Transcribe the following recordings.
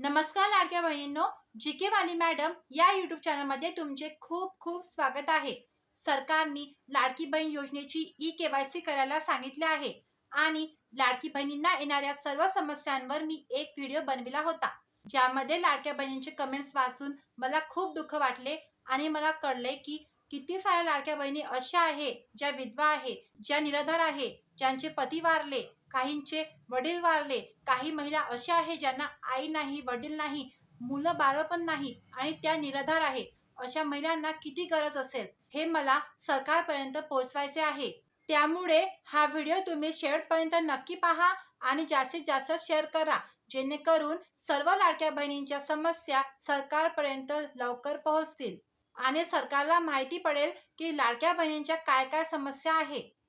नमस्कार लाडक्या बहिणींनो जी के वाली मॅडम या युट्यूब चॅनलमध्ये तुमचे खूप खूप स्वागत आहे. सरकारने लाडकी बहीण योजनेची ई के वाय सी करायला सांगितले आहे आणि लाडकी बहिणींना येणाऱ्या सर्व समस्यांवर मी एक व्हिडिओ बनविला होता. ज्यामध्ये लाडक्या बहिणींचे कमेंट्स वाचून मला खूप दुःख वाटले आणि मला कळले की किती साऱ्या लाडक्या बहिणी अशा आहे ज्या विधवा आहे ज्या निराधार आहे ज्यांचे पती वारले काहींचे वडील वारले काही महिला अशा आहे ज्यांना आई नाही वडील नाही मुलं बाळ पण नाही आणि त्या निराधार आहे. अशा महिलांना किती गरज असेल? हे मला सरकारपर्यंत पोहोचवायचे आहे. त्यामुळे हा व्हिडिओ तुम्ही शेवटपर्यंत नक्की पहा आणि जास्तीत जास्त शेअर करा जेणेकरून सर्व लाडक्या बहिणींच्या समस्या सरकारपर्यंत लवकर पोहोचतील. आणि सरकारला माहिती पडेल की लाडक्या बहिणींच्या काय काय समस्या आहे.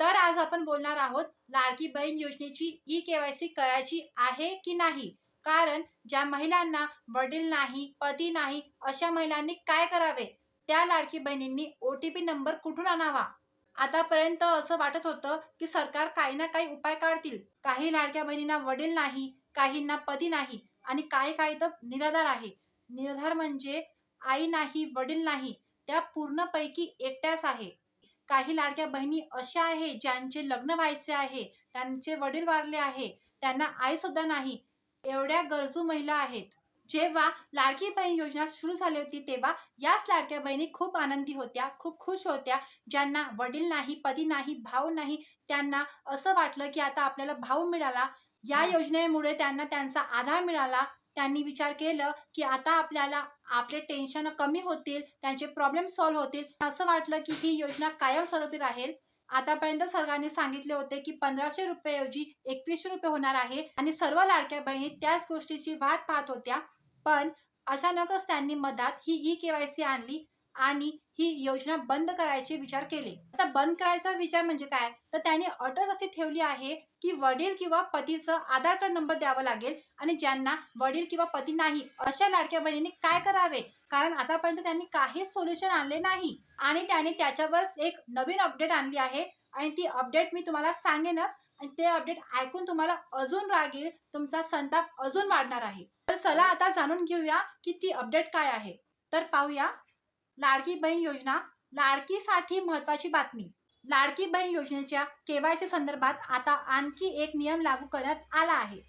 तर आज आपण बोलणार आहोत लाडकी बहीण योजनेची ई के वाय सी करायची आहे की नाही? कारण ज्या महिलांना वडील नाही पती नाही अशा महिलांनी काय करावे? त्या लाडकी बहिणींनी ओ टी पी नंबर कुठून आणावा? आतापर्यंत असं वाटत होतं की सरकार काही ना काही उपाय काढतील. काही लाडक्या बहिणींना वडील नाही काहींना पती नाही आणि काही काही तर निराधार आहे. निराधार म्हणजे आई नाही वडील नाही त्या पूर्णपैकी एकट्याच आहे. काही लाडक्या बहिणी अशा आहे ज्यांचे लग्न व्हायचे आहे त्यांचे वडील वारले आहे त्यांना आई सुद्धा नाही एवढ्या गरजू महिला आहेत. जेव्हा लाडकी बहीण योजना सुरू झाली होती तेव्हा याच लाडक्या बहिणी खूप आनंदी होत्या खूप खुश होत्या. ज्यांना वडील नाही पती नाही भाऊ नाही त्यांना असं वाटलं की आता आपल्याला भाऊ मिळाला. या योजनेमुळे त्यांना त्यांचा आधार मिळाला. त्यांनी विचार केलं की आता आपल्याला आपले टेन्शन कमी होतील त्यांचे प्रॉब्लेम सॉल्व्ह होतील. असं वाटलं की ही योजना कायमस्वरूपी राहील. आतापर्यंत सरकारने सांगितले होते की पंधराशे रुपयेऐवजी एकवीसशे रुपये होणार आहे आणि सर्व लाडक्या बहिणी त्याच गोष्टीची वाट पाहत होत्या. पण अचानकच त्यांनी मधात ही ई केवायसी आणली. आणि ही योजना बंद करायचे विचार केले. आता बंद करायचा विचार म्हणजे काय? तर त्यांनी अटच अशी ठेवली आहे की वडील किंवा पतीचं आधार कार्ड नंबर द्यावा लागेल आणि ज्यांना वडील किंवा पती नाही अशा लाडक्या बहिणींनी काय करावे? कारण आतापर्यंत त्यांनी काहीच सोल्युशन आणले नाही. आणि त्याने त्याच्यावरच एक नवीन अपडेट आणली आहे आणि ती अपडेट मी तुम्हाला सांगेनच आणि ते अपडेट ऐकून तुम्हाला अजून राग येईल तुमचा संताप अजून वाढणार आहे. तर चला आता जाणून घेऊया की ती अपडेट काय आहे. तर पाहूया. लाडकी बहीण योजना लाडकीसाठी महत्वाची बातमी. लाडकी बहीण योजनेच्या केवायसी संदर्भात आता आणखी एक नियम लागू करण्यात आला आहे.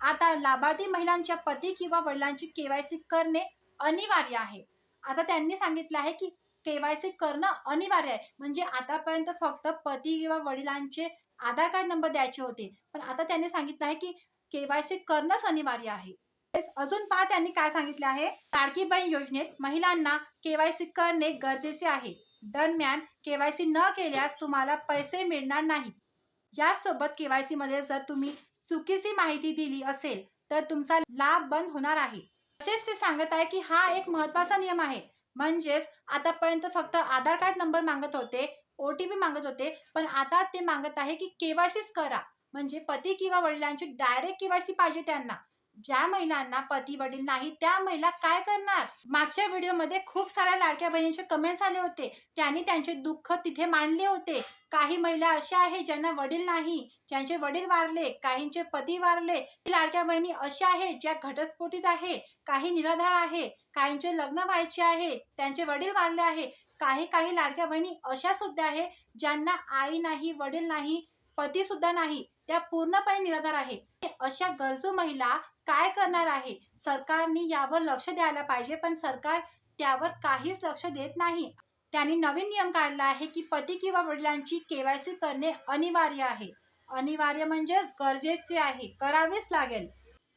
आता लाभार्थी महिलांच्या पती किंवा वडिलांची केवायसी करणे अनिवार्य आहे. आता त्यांनी सांगितलं आहे की केवायसी करणं अनिवार्य आहे. म्हणजे आतापर्यंत फक्त पती किंवा वडिलांचे आधार कार्ड नंबर द्यायचे होते. पण आता त्यांनी सांगितलं आहे की केवायसी करणंच अनिवार्य आहे. अजून पहा त्यांनी काय सांगितले आहे. लाडकी बहीण योजनेत महिलांना केवायसी करणे गरजेचे आहे. दरम्यान केवायसी न केल्यास तुम्हाला पैसे मिळणार नाही याचसोबत केवायसी मध्ये जर तुम्ही चुकीची माहिती दिली असेल तर तुमचा लाभ बंद होणार आहे. तसेच ते सांगत आहे की हा एक महत्त्वाचा नियम आहे. म्हणजेच आतापर्यंत फक्त आधार कार्ड नंबर मागत होते ओ टी पी मागत होते पण आता ते मागत आहे की केवायसीच करा. म्हणजे पती किंवा वडिलांची डायरेक्ट केवायसी पाहिजे त्यांना. ज्या महिलांना पती वडील नाही त्या महिला काय करणार? मागच्या व्हिडिओमध्ये खूप साऱ्या लाडक्या बहिणींचे कमेंट्स आले होते. त्यांनी त्यांचे दुःख तिथे मांडले होते. काही महिला अशा आहे ज्यांना वडील नाही. ज्यांचे वडील वारले काहींचे पती वारले. लाडक्या बहिणी अशा आहेत ज्या घटस्फोटीत आहे काही निराधार आहे काहींचे लग्न व्हायचे आहे त्यांचे वडील वारले आहे. काही काही लाडक्या बहिणी अशा सुद्धा आहे ज्यांना आई नाही वडील नाही पती सुद्धा नाही. त्या पूर्णपणे निराधार आहे. अशा गरजू महिला काय करणार आहे? सरकारने यावर लक्ष द्यायला पाहिजे पण सरकार त्यावर काहीच लक्ष देत नाही. त्यांनी नवीन नियम काढला आहे की पती किंवा वडिलांची केवायसी करणे अनिवार्य आहे. अनिवार्य म्हणजेच गरजेचे आहे करावेच लागेल.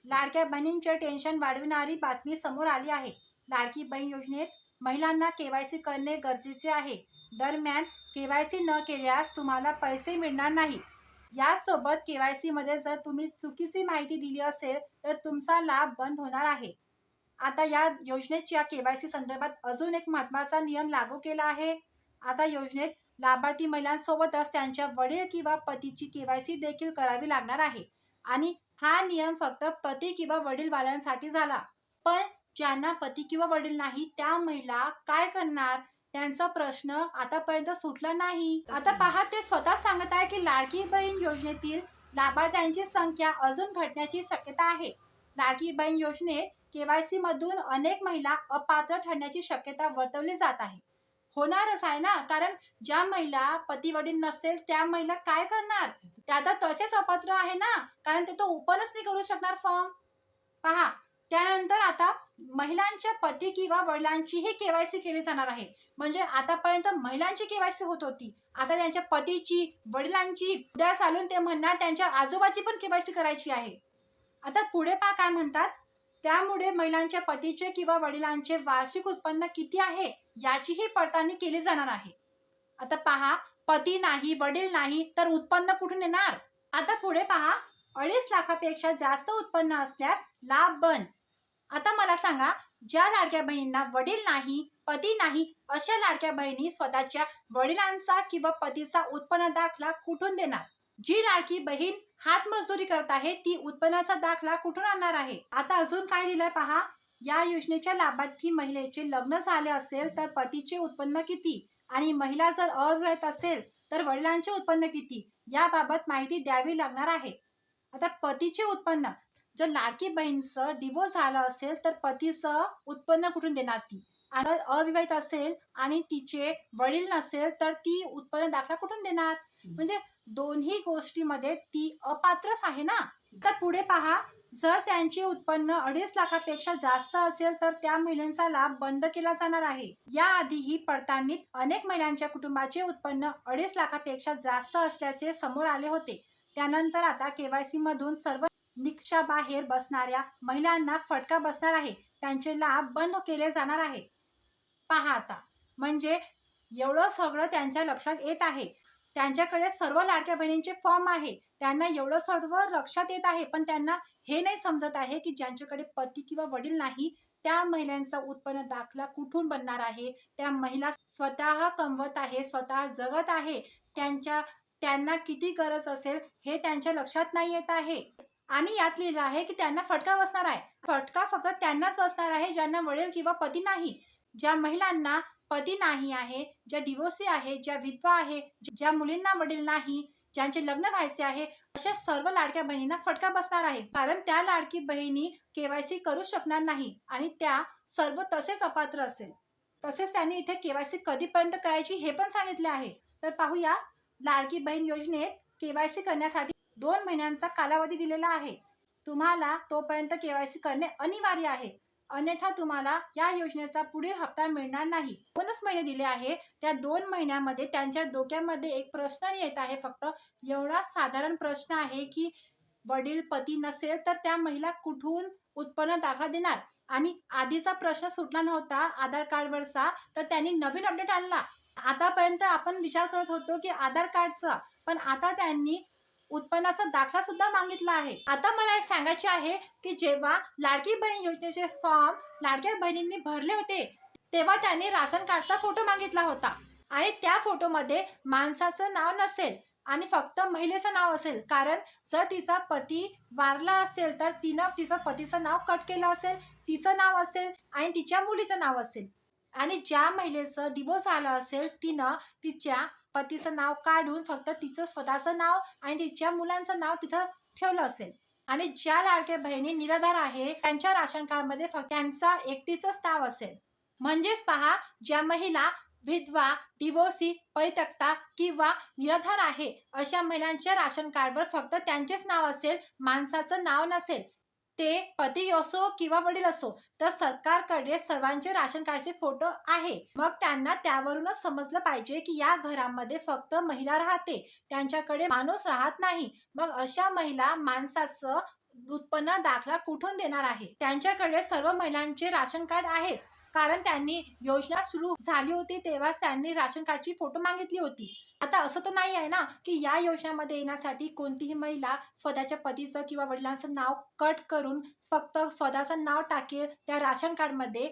लाडक्या बहिणींचे टेन्शन वाढविणारी बातमी समोर आली आहे. लाडकी बहीण योजनेत महिलांना केवायसी करणे गरजेचे आहे. दरम्यान के वाय सी न केल्यास तुम्हाला पैसे मिळणार नाहीत. याचसोबत वाय सीमध्ये जर तुम्ही चुकीची माहिती दिली असेल तर तुमचा लाभ बंद होणार आहे. आता या योजनेच्या के वाय सी संदर्भात अजून एक महत्त्वाचा नियम लागू केला आहे. आता योजनेत लाभार्थी महिलांसोबतच त्यांच्या वडील किंवा पतीची के वाय सी देखील करावी लागणार आहे. आणि हा नियम फक्त पती किंवा वडीलवाल्यांसाठी झाला. पण ज्यांना पती किंवा वडील नाही त्या महिला काय करणार? त्यांचा प्रश्न आतापर्यंत सुटला नाही. आता पहा ते स्वतः सांगत आहे की लाडकी बहीण योजनेतील लाभार्थ्यांची संख्या अजून घटण्याची शक्यता आहे. लाडकी बहीण योजनेत केवायसी मधून अनेक महिला अपात्र ठरण्याची शक्यता वर्तवली जात आहे. होणारच आहे ना? कारण ज्या महिला पती वडील नसेल त्या महिला काय करणार? त्या आता तसेच अपात्र आहे ना? कारण ते तो ओपनच नाही करू शकणार फॉर्म. पहा त्यानंतर आता महिलांच्या पती किंवा वडिलांचीही केवायसी केली जाणार आहे. म्हणजे आतापर्यंत महिलांची केवायसी होत होती. आता त्यांच्या पतीची वडिलांची उद्या चालून ते म्हणणार त्यांच्या आजोबाची पण केवायसी करायची आहे. आता पुढे पहा काय म्हणतात. त्यामुळे महिलांच्या पतीचे किंवा वडिलांचे वार्षिक उत्पन्न किती आहे? याचीही पडताळणी केली जाणार आहे. आता पहा पती नाही वडील नाही तर उत्पन्न कुठून येणार? आता पुढे पहा. अडीच लाखापेक्षा जास्त उत्पन्न असल्यास लाभ बंद. आता मला सांगा ज्या लाडक्या बहिणींना वडील नाही पती नाही अशा लाडक्या बहिणी स्वतःच्या वडिलांचा किंवा पतीचा उत्पन्न दाखला कुठून देणार? जी लाडकी बहीण हातमजुरी करत आहे ती उत्पन्नाचा दाखला कुठून आणणार आहे? आता अजून काय दिलंय पहा? या योजनेच्या लाभार्थी महिलेचे लग्न झाले असेल तर पतीचे उत्पन्न किती? आणि महिला जर अविवाहित असेल तर वडिलांचे उत्पन्न किती? याबाबत माहिती द्यावी लागणार आहे. आता पतीचे उत्पन्न जर लाडकी बहीणचं डिवोर्स झालं असेल तर पतीचं उत्पन्न कुठून देणार ती? आणि अविवाहित असेल आणि तिचे वडील नसेल तर ती उत्पन्न दाखला कुठून देणार? म्हणजे दोन्ही गोष्टीमध्ये ती अपात्रच आहे ना? तर पुढे पहा जर त्यांचे उत्पन्न अडीच लाखापेक्षा जास्त असेल तर त्या महिलांचा लाभ बंद केला जाणार आहे. याआधीही पडताळणीत अनेक महिलांच्या कुटुंबाचे उत्पन्न अडीच लाखापेक्षा जास्त असल्याचे समोर आले होते. त्यानंतर आता केवायसी मधून सर्व निकषाबाहेर बसणाऱ्या महिलांना फटका बसणार आहे. त्यांचे लाभ बंद केले जाणार आहे. पहा आता. म्हणजे एवढं सगळं त्यांच्या लक्षात येत आहे. त्यांच्याकडे सर्व लाडक्या बहिणींचे फॉर्म आहे. त्यांना एवढं सर्व लक्षात येत आहे. पण त्यांना हे नाही समजत आहे की ज्यांच्याकडे पती किंवा वडील नाही त्या महिलांचा उत्पन्न दाखला कुठून बनणार आहे? त्या महिला स्वतः कमवत आहे स्वतः जगत आहे. त्यांच्या त्यांना किती गरज असेल हे त्यांच्या लक्षात नाही येत आहे. आणि यात लिहिलं आहे की त्यांना फटका बसणार आहे. फटका फक्त त्यांनाच बसणार आहे ज्यांना वडील किंवा पती नाही. ज्या महिलांना पती नाही आहे ज्या डिवोर्सी आहे ज्या विधवा आहे ज्या मुलींना वडील नाही ज्यांचे लग्न व्हायचे आहे अशा सर्व लाडक्या बहिणींना फटका बसणार आहे. कारण त्या लाडकी बहिणी केवायसी करू शकणार नाही आणि त्या सर्व तसेच अपात्र असेल. तसेच त्यांनी इथे केवायसी कधीपर्यंत करायची हे पण सांगितले आहे. तर पाहूया लाडकी बहीण योजनेत केवायसी करण्यासाठी दोन महिन्यांचा कालावधी दिलेला आहे. तुम्हाला तोपर्यंत केवायसी करणे अनिवार्य आहे. अन्यथा तुम्हाला या योजनेचा पुढील हप्ता मिळणार नाही. दोनच महिने दिले आहे. त्या दोन महिन्यामध्ये त्यांच्या डोक्यामध्ये एक प्रश्न येत आहे फक्त. एवढा साधारण प्रश्न आहे की वडील पती नसेल तर त्या महिला कुठून उत्पन्न दाखला देणार? आणि आधीचा प्रश्न सुटला नव्हता आधार कार्डवरचा तर त्यांनी नवीन अपडेट आणला. आतापर्यंत आपण विचार करत होतो की आधार कार्डचा पण आता त्यांनी उत्पन्नाचा दाखला सुद्धा मागितला आहे. आता मला एक सांगायचे आहे की जेव्हा लाडकी बहीण योजनेचे फॉर्म लाडक्या बहिणींनी भरले होते तेव्हा त्यांनी राशन कार्डचा फोटो मागितला होता. आणि त्या फोटोमध्ये माणसाचं नाव नसेल आणि फक्त महिलेचं नाव असेल. कारण जर तिचा पती वारला असेल तर तिनं तिचं पतीचं नाव कट केलं असेल तिचं नाव असेल आणि तिच्या मुलीचं नाव असेल. आणि ज्या महिलेचं डिवोर्स आलं असेल तिनं तिच्या पतीचं नाव काढून फक्त तिचं स्वतःचं नाव आणि तिच्या मुलांचं नाव तिथं ठेवलं असेल. आणि ज्या लाडक्या बहिणी निराधार आहे त्यांच्या राशन कार्डमध्ये फक्त त्यांचा एकटीचंच नाव असेल. म्हणजेच पहा ज्या महिला विधवा डिवोसी परित्यक्ता किंवा निराधार आहे अशा महिलांच्या राशन कार्डवर फक्त त्यांचेच नाव असेल माणसाचं नाव नसेल ते पती असो किंवा वडील असो तर सरकारकडे सर्वांचे राशन कार्डचे फोटो आहे. मग त्यांना त्यावरूनच समजलं पाहिजे की या घरामध्ये फक्त महिला राहते त्यांच्याकडे माणूस राहत नाही. मग अशा महिला माणसाचं उत्पन्न दाखला कुठून देणार आहे? त्यांच्याकडे सर्व महिलांचे राशन कार्ड आहेच. कारण त्यांनी योजना सुरू झाली होती तेव्हाच त्यांनी राशन कार्डची फोटो मागितली होती. आता असं तर नाही आहे ना की या योजनेमध्ये येण्यासाठी कोणतीही महिला स्वतःच्या पतीचं किंवा वडिलांचं नाव कट करून फक्त स्वतःचं नाव टाकेल त्या राशन कार्डमध्ये.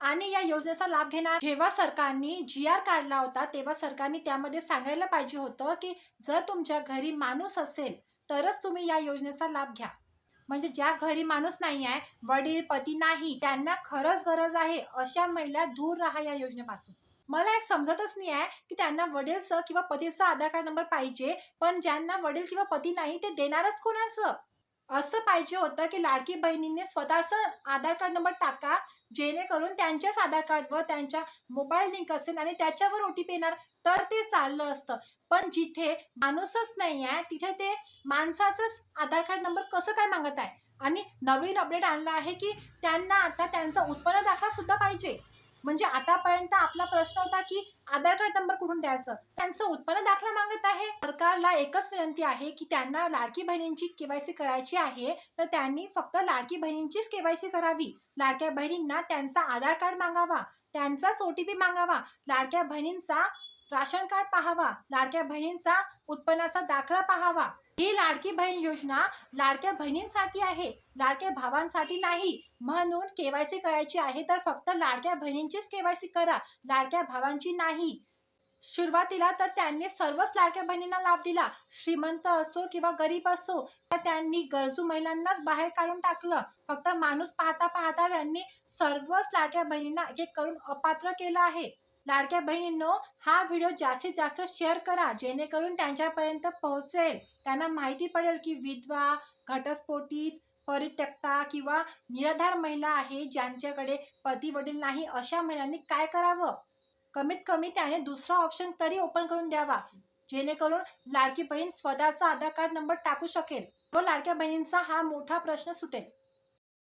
आणि या योजनेचा लाभ घेणार. जेव्हा सरकारने जी आर काढला होता तेव्हा सरकारने त्यामध्ये सांगायला पाहिजे होतं की जर तुमच्या घरी माणूस असेल तरच तुम्ही या योजनेचा लाभ घ्या. म्हणजे ज्या घरी माणूस नाही आहे वडील पती नाही त्यांना खरंच गरज आहे अशा महिला दूर राहा या योजनेपासून. मला एक समजतच नाही आहे की त्यांना वडीलचं किंवा पतीचं आधार कार्ड नंबर पाहिजे पण ज्यांना वडील किंवा पती नाही ते देणारच कोणाचं? असं पाहिजे होतं की लाडकी बहिणींनी स्वतःचं आधार कार्ड नंबर टाका जेणेकरून त्यांच्याच आधार कार्डवर त्यांच्या मोबाईल लिंक असेल आणि त्याच्यावर ओ टी पी येणार तर ते चाललं असतं. पण जिथे माणूसच नाही आहे तिथे ते माणसाचंच आधार कार्ड नंबर कसं काय मागत आहे? आणि नवीन अपडेट आणलं आहे की त्यांना आता त्यांचा उत्पन्न दाखला सुद्धा पाहिजे. म्हणजे आतापर्यंत आपला प्रश्न होता की आधार कार्ड नंबर कुठून द्यायचं? त्यांचं उत्पन्न दाखला मागत आहे. सरकारला एकच विनंती आहे की त्यांना लाडकी बहिणींची केवायसी करायची आहे तर त्यांनी फक्त लाडकी बहिणींचीच केवायसी करावी. लाडक्या बहिणींना त्यांचा आधार कार्ड मागावा त्यांचाच ओ टी पी मागावा लाडक्या बहिणींचा राशन कार्ड पाहावा लाडक्या बहिणींचा उत्पन्नाचा दाखला पाहावा. ही लाडकी बहीण योजना लाडक्या बहिणींसाठी आहे लाडक्या भावांसाठी नाही. म्हणून केवायसी करायची आहे तर फक्त लाडक्या बहिणींचीच केवायसी करा लाडक्या भावांची नाही. सुरुवातीला तर त्यांनी सर्वच लाडक्या बहिणींना लाभ दिला. श्रीमंत असो किंवा गरीब असो तर त्यांनी गरजू महिलांनाच बाहेर काढून टाकलं. फक्त माणूस पाहता पाहता त्यांनी सर्वच लाडक्या बहिणींना एक एक करून अपात्र केलं आहे. लाडक्या बहिणींनो हा व्हिडिओ जास्तीत जास्त शेअर करा जेणेकरून त्यांच्यापर्यंत पोहोचेल. त्यांना माहिती पडेल की विधवा घटस्फोटीत परित्यक्ता किंवा निराधार महिला आहे ज्यांच्याकडे पती वडील नाही अशा महिलांनी काय करावं? कमीत कमी त्याने दुसरा ऑप्शन तरी ओपन करून द्यावा जेणेकरून लाडकी बहीण स्वतःचा आधार कार्ड नंबर टाकू शकेल. व लाडक्या बहिणींचा हा मोठा प्रश्न सुटेल.